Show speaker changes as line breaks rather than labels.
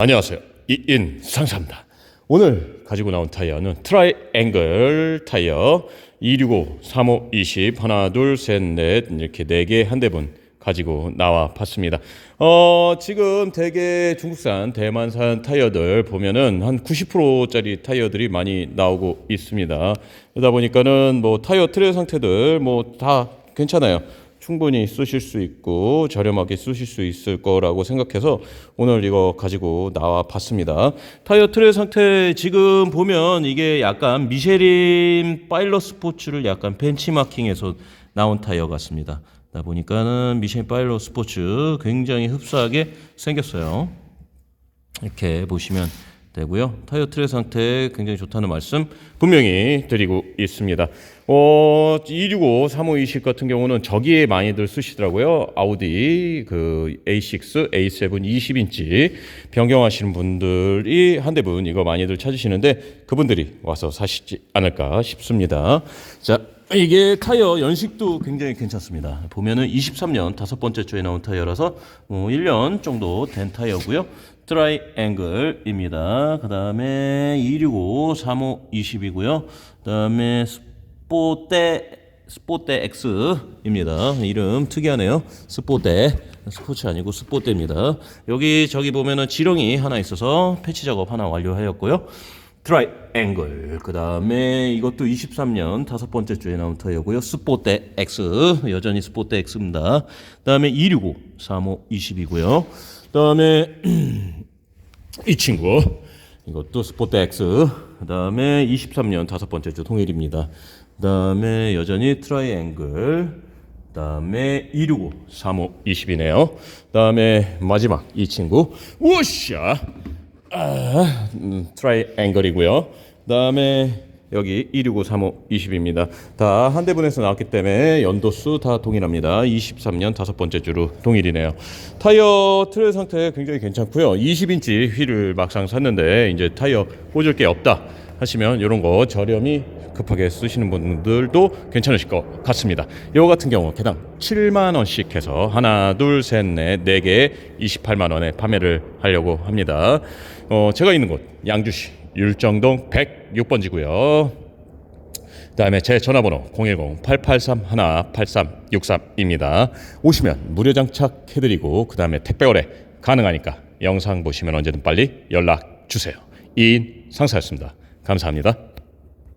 안녕하세요. 이인 상사입니다. 오늘 가지고 나온 타이어는 트라이앵글 타이어 265, 35, 20 하나 둘 셋 넷 이렇게 네 개 한 대분 가지고 나와 봤습니다. 어, 지금 대개 중국산, 대만산 타이어들 보면은 한 90%짜리 타이어들이 많이 나오고 있습니다. 그러다 보니까는 뭐 타이어 트레 상태들 뭐 다 괜찮아요. 충분히 쓰실 수 있고 저렴하게 쓰실 수 있을 거라고 생각해서 오늘 이거 가지고 나와 봤습니다. 타이어 트레 상태 지금 보면 이게 약간 미쉐린 파일럿 스포츠를 약간 벤치마킹해서 나온 타이어 같습니다. 다 보니까는 미쉐린 파일럿 스포츠 굉장히 흡사하게 생겼어요. 이렇게 보시면 되고요. 타이어 트레 상태 굉장히 좋다는 말씀 분명히 드리고 있습니다. 어, 265, 3520 같은 경우는 저기에 많이들 쓰시더라고요. 아우디 그 A6, A7 20인치 변경하시는 분들이 한 대분 이거 많이들 찾으시는데 그분들이 와서 사시지 않을까 싶습니다. 자, 이게 타이어 연식도 굉장히 괜찮습니다. 보면은 23년 다섯 번째 주에 나온 타이어라서 뭐 1년 정도 된 타이어고요. 트라이 앵글입니다. 그 다음에 265, 35, 20이고요. 그 다음에 스포테 스포테 X입니다. 이름 특이하네요. 스포테 스포츠 아니고 스포테입니다. 여기 저기 보면은 지렁이 하나 있어서 패치 작업 하나 완료하였고요. 트라이앵글 그 다음에 이것도 23년 다섯 번째 주에 나온 타이어고요. 스포테 X. 여전히 스포테 X입니다. 그 다음에 265 35 20이고요. 그 다음에 이 친구 이것도 스포트 X. 그 다음에 23년 다섯 번째 주 통일입니다. 그 다음에 여전히 트라이앵글 그 다음에 265 35 20이네요. 그 다음에 마지막 이 친구. 우샤 아, 음, 트라이앵글이고요. 그다음에 여기 265, 35, 20입니다. 다 한 대분에서 나왔기 때문에 연도수 다 동일합니다. 23년 다섯 번째 주로 동일이네요. 타이어 트레 상태 굉장히 괜찮고요. 20인치 휠을 막상 샀는데 이제 타이어 꽂을 게 없다 하시면 이런 거 저렴히 급하게 쓰시는 분들도 괜찮으실 것 같습니다. 이거 같은 경우 개당 7만 원씩 해서 하나, 둘, 셋, 넷, 네개 28만 원에 판매를 하려고 합니다. 어, 제가 있는 곳 양주시 율정동 106번지고요. 그다음에 제 전화번호 010-883-8363입니다. 오시면 무료 장착해드리고 그다음에 택배 거래 가능하니까 영상 보시면 언제든 빨리 연락 주세요. 이인 상사였습니다. 감사합니다.